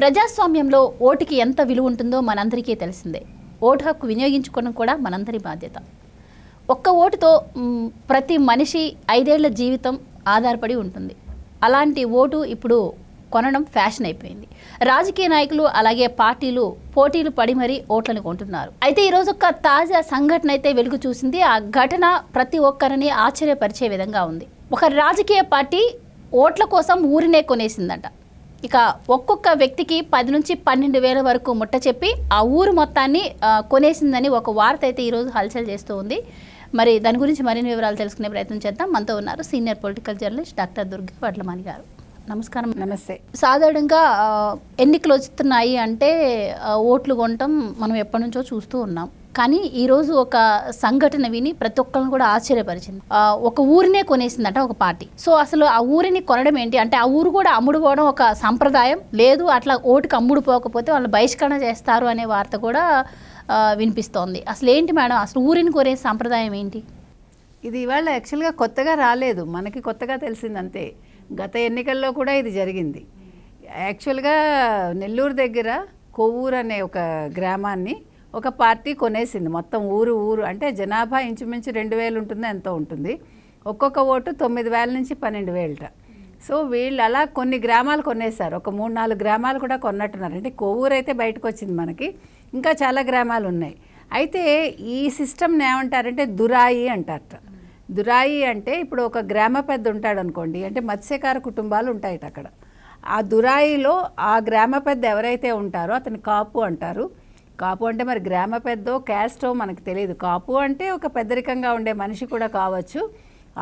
ప్రజాస్వామ్యంలో ఓటుకి ఎంత విలువ ఉంటుందో మనందరికీ తెలిసిందే. ఓటు హక్కు వినియోగించుకోవడం కూడా మనందరి బాధ్యత. ఒక్క ఓటుతో ప్రతి మనిషి ఐదేళ్ళ జీవితం ఆధారపడి ఉంటుంది. అలాంటి ఓటు ఇప్పుడు కొనడం ఫ్యాషన్ అయిపోయింది. రాజకీయ నాయకులు అలాగే పార్టీలు పోటీలు పడి మరీ ఓట్లను కొంటున్నారు. అయితే ఈరోజు ఒక తాజా సంఘటన అయితే వెలుగు చూసింది. ఆ ఘటన ప్రతి ఒక్కరిని ఆశ్చర్యపరిచే విధంగా ఉంది. ఒక రాజకీయ పార్టీ ఓట్ల కోసం ఊరినే కొనేసిందట. ఇక ఒక్కొక్క వ్యక్తికి పది నుంచి పన్నెండు వేల వరకు ముట్ట చెప్పి ఆ ఊరు మొత్తాన్ని కొనేసిందని ఒక వార్త అయితే ఈరోజు హల్చల్ చేస్తూ ఉంది. మరి దాని గురించి మరిన్ని వివరాలు తెలుసుకునే ప్రయత్నం చేద్దాం. మనతో ఉన్నారు senior political journalist doctor Durga Vadlamani గారు. నమస్కారం. నమస్తే. సాధారణంగా ఎన్నికలు వస్తున్నాయి అంటే ఓట్లు కొనటం మనం ఎప్పటి నుంచో చూస్తూ ఉన్నాం. కానీ ఈరోజు ఒక సంఘటన విని ప్రతి ఒక్కరిని కూడా ఆశ్చర్యపరిచింది. ఒక ఊరినే కొనేసిందంట ఒక పార్టీ. సో అసలు ఆ ఊరిని కొనడం ఏంటి? అంటే ఆ ఊరు కూడా అమ్ముడుపోవడం ఒక సంప్రదాయం. లేదు అట్లా ఓటుకు అమ్ముడు పోకపోతే వాళ్ళు బహిష్కరణ చేస్తారు అనే వార్త కూడా వినిపిస్తోంది. అసలు ఏంటి మేడం? అసలు ఊరిని కొనే సంప్రదాయం ఏంటి? ఇది ఇవాళ యాక్చువల్గా కొత్తగా రాలేదు. మనకి కొత్తగా తెలిసిందంతే. గత ఎన్నికల్లో కూడా ఇది జరిగింది. యాక్చువల్గా నెల్లూరు దగ్గర కొవ్వూరు అనే ఒక గ్రామాన్ని ఒక పార్టీ కొనేసింది. మొత్తం ఊరు ఊరు అంటే జనాభా ఇంచుమించు రెండు వేలు ఉంటుంది ఎంతో ఉంటుంది. ఒక్కొక్క ఓటు తొమ్మిది వేల నుంచి పన్నెండు వేలట. సో వీళ్ళు అలా కొన్ని గ్రామాలు కొనేశారు. ఒక మూడు నాలుగు గ్రామాలు కూడా కొన్నట్టున్నారు. అంటే కొవ్వూరు అయితే బయటకు వచ్చింది మనకి. ఇంకా చాలా గ్రామాలు ఉన్నాయి. అయితే ఈ సిస్టమ్ని ఏమంటారంటే దురాయి అంటారట. దురాయి అంటే ఇప్పుడు ఒక గ్రామ పెద్ద ఉంటాడు అనుకోండి అంటే మత్స్యకార కుటుంబాలు ఉంటాయట అక్కడ. ఆ దురాయిలో ఆ గ్రామ పెద్ద ఎవరైతే ఉంటారో అతని కాపు అంటారు. కాపు అంటే మరి గ్రామ పెద్దో క్యాస్టో మనకు తెలియదు. కాపు అంటే ఒక పెద్దరికంగా ఉండే మనిషి కూడా కావచ్చు.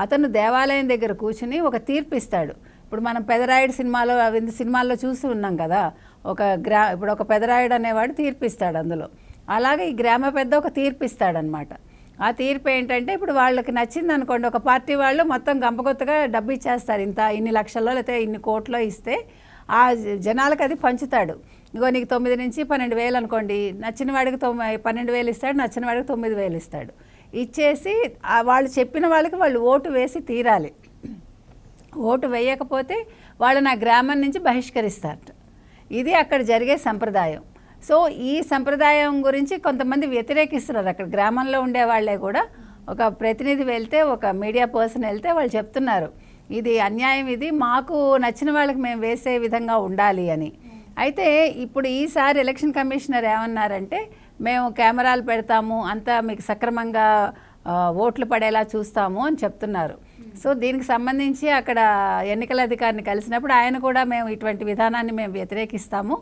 అతను దేవాలయం దగ్గర కూర్చుని ఒక తీర్పు ఇస్తాడు ఇప్పుడు మనం పెదరాయుడు సినిమాలో అవి సినిమాల్లో చూసి ఉన్నాం కదా. ఒక గ్రా ఇప్పుడు ఒక పెదరాయుడు అనేవాడు తీర్పిస్తాడు అందులో. అలాగే ఈ గ్రామ పెద్ద ఒక తీర్పిస్తాడనమాట ఆ తీర్పు ఏంటంటే ఇప్పుడు వాళ్ళకి నచ్చింది అనుకోండి ఒక పార్టీ వాళ్ళు మొత్తం గంపగొత్తగా డబ్బు ఇచ్చేస్తారు ఇంత ఇన్ని లక్షల్లో లేకపోతే ఇన్ని కోట్లో ఇస్తే ఆ జనాలకు అది పంచుతాడు. ఇగో నీకు తొమ్మిది నుంచి పన్నెండు వేలు అనుకోండి నచ్చిన వాడికి తొమ్మిది పన్నెండు వేలు ఇస్తాడు నచ్చిన వాడికి తొమ్మిది వేలు ఇస్తాడు. ఇచ్చేసి వాళ్ళు చెప్పిన వాళ్ళకి వాళ్ళు ఓటు వేసి తీరాలి. ఓటు వేయకపోతే వాళ్ళు నా గ్రామం నుంచి బహిష్కరిస్తారట ఇది అక్కడ జరిగే సంప్రదాయం. సో ఈ సంప్రదాయం గురించి కొంతమంది వ్యతిరేకిస్తున్నారు. అక్కడ గ్రామంలో ఉండే వాళ్ళే కూడా ఒక ప్రతినిధి వెళ్తే ఒక మీడియా పర్సన్ వెళ్తే వాళ్ళు చెప్తున్నారు. ఇది అన్యాయం ఇది మాకు నచ్చిన వాళ్ళకి మేము వేసే విధంగా ఉండాలి అని. అయితే ఇప్పుడు ఈసారి ఎలక్షన్ కమిషనర్ ఏమన్నారంటే మేము కెమెరాలు పెడతాము అంతా మీకు సక్రమంగా ఓట్లు పడేలా చూస్తాము అని చెప్తున్నారు. సో దీనికి సంబంధించి అక్కడ ఎన్నికల అధికారిని కలిసినప్పుడు ఆయన కూడా మేము ఇటువంటి విధానాన్ని మేము వ్యతిరేకిస్తాము.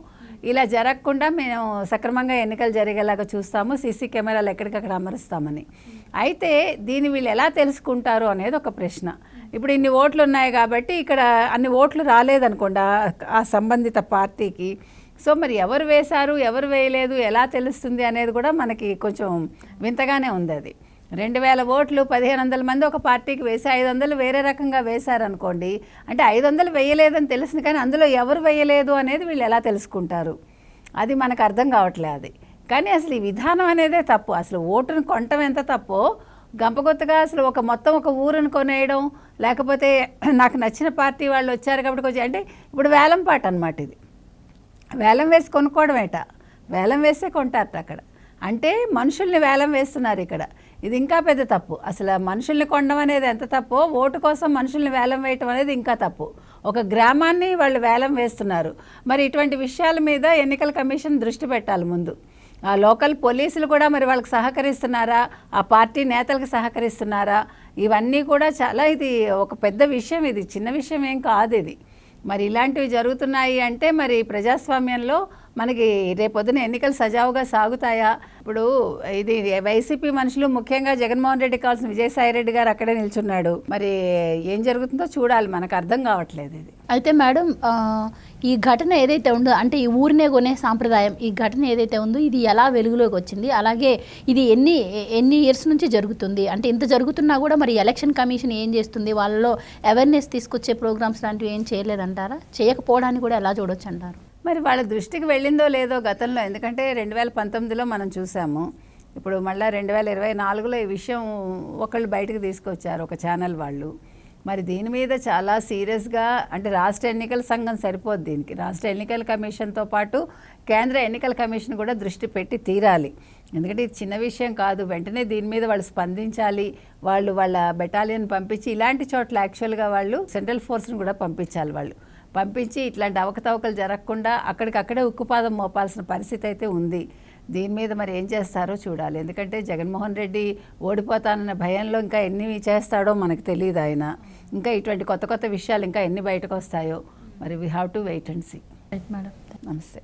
ఇలా జరగకుండా మేము సక్రమంగా ఎన్నికలు జరిగేలాగా చూస్తాము సీసీ కెమెరాలు ఎక్కడికక్కడ అమరుస్తామని. అయితే దీన్ని వీళ్ళు ఎలా తెలుసుకుంటారు అనేది ఒక ప్రశ్న. ఇప్పుడు ఇన్ని ఓట్లు ఉన్నాయి కాబట్టి ఇక్కడ అన్ని ఓట్లు రాలేదనుకోండి ఆ- సంబంధిత పార్టీకి. సో మరి ఎవరు వేశారు ఎవరు వేయలేదు ఎలా తెలుస్తుంది అనేది కూడా మనకి కొంచెం వింతగానే ఉంది అది. రెండు వేల ఓట్లు పదిహేను వందల మంది ఒక పార్టీకి వేసి ఐదు వందలు వేరే రకంగా వేశారనుకోండి అంటే ఐదు వందలు వేయలేదని తెలిసింది కానీ అందులో ఎవరు వేయలేదు అనేది వీళ్ళు ఎలా తెలుసుకుంటారు? అది మనకు అర్థం కావట్లేదు అది. కానీ అసలు ఈ విధానం అనేదే తప్పు. అసలు ఓటును కొనటం ఎంత తప్పో గంపగొత్తగా అసలు ఒక మొత్తం ఒక ఊరును కొనేయడం లేకపోతే నాకు నచ్చిన పార్టీ వాళ్ళు వచ్చారు కాబట్టి కొంచెం అంటే ఇప్పుడు వేలం పాట అనమాట ఇది. వేలం వేసి కొనుక్కోవడమేట. వేలం వేసే కొంటారట అక్కడ. అంటే మనుషుల్ని వేలం వేస్తున్నారు ఇక్కడ. ఇది ఇంకా పెద్ద తప్పు. అసలు మనుషుల్ని కొనడం అనేది ఎంత తప్పో ఓటు కోసం మనుషుల్ని వేలం వేయటం అనేది ఇంకా తప్పు. ఒక గ్రామాన్ని వాళ్ళు వేలం వేస్తున్నారు. మరి ఇటువంటి విషయాల మీద ఎన్నికల కమిషన్ దృష్టి పెట్టాలి ముందు. ఆ లోకల్ పోలీసులు కూడా మరి వాళ్ళకి సహకరిస్తున్నారా? ఆ పార్టీ నేతలకు సహకరిస్తున్నారా? ఇవన్నీ కూడా చాలా ఇది ఒక పెద్ద విషయం ఇది. చిన్న విషయం ఏం కాదు ఇది. మరి ఇలాంటివి జరుగుతున్నాయి అంటే మరి ప్రజాస్వామ్యంలో మనకి రేపొద్దున ఎన్నికలు సజావుగా సాగుతాయా? ఇప్పుడు ఇది వైసీపీ మనుషులు ముఖ్యంగా జగన్మోహన్ రెడ్డి కావాల్సిన విజయసాయి రెడ్డి గారు అక్కడే నిల్చున్నాడు. మరి ఏం జరుగుతుందో చూడాలి. మనకు అర్థం కావట్లేదు ఇది. అయితే మేడం ఈ ఘటన ఏదైతే ఉందో అంటే ఈ ఊరినే కొనే సాంప్రదాయం ఈ ఘటన ఏదైతే ఉందో ఇది ఎలా వెలుగులోకి వచ్చింది? అలాగే ఇది ఎన్ని ఎన్ని ఇయర్స్ నుంచి జరుగుతుంది? అంటే ఇంత జరుగుతున్నా కూడా మరి ఎలక్షన్ కమిషన్ ఏం చేస్తుంది? వాళ్ళలో అవేర్నెస్ తీసుకొచ్చే ప్రోగ్రామ్స్ లాంటివి ఏం చేయలేదంటారా? చేయకపోవడానికి కూడా ఎలా చూడొచ్చు అంటారు? మరి వాళ్ళ దృష్టికి వెళ్ళిందో లేదో గతంలో. ఎందుకంటే రెండు వేల పంతొమ్మిదిలో మనం చూసాము. ఇప్పుడు మళ్ళీ రెండు వేల ఇరవై నాలుగులో ఈ విషయం ఒకళ్ళు బయటకు తీసుకొచ్చారు ఒక ఛానల్ వాళ్ళు. మరి దీని మీద చాలా సీరియస్గా అంటే రాష్ట్ర ఎన్నికల సంఘం సరిపోద్ది దీనికి. రాష్ట్ర ఎన్నికల కమిషన్తో పాటు కేంద్ర ఎన్నికల కమిషన్ కూడా దృష్టి పెట్టి తీరాలి. ఎందుకంటే ఇది చిన్న విషయం కాదు. వెంటనే దీని మీద వాళ్ళు స్పందించాలి. వాళ్ళు వాళ్ళ బెటాలియన్ పంపించి ఇలాంటి చోట్ల యాక్చువల్గా వాళ్ళు సెంట్రల్ ఫోర్స్ని కూడా పంపించాలి వాళ్ళు. పంపించి ఇట్లాంటి అవకతవకలు జరగకుండా అక్కడికక్కడే ఉక్కుపాదం మోపాల్సిన పరిస్థితి అయితే ఉంది. దీని మీద మరి ఏం చేస్తారో చూడాలి. ఎందుకంటే జగన్మోహన్ రెడ్డి ఓడిపోతానన్న భయంలో ఇంకా ఎన్ని చేస్తాడో మనకు తెలియదు ఆయన. ఇంకా ఇటువంటి కొత్త కొత్త విషయాలు ఇంకా ఎన్ని బయటకు వస్తాయో మరి we have to wait and see right madam నమస్తే.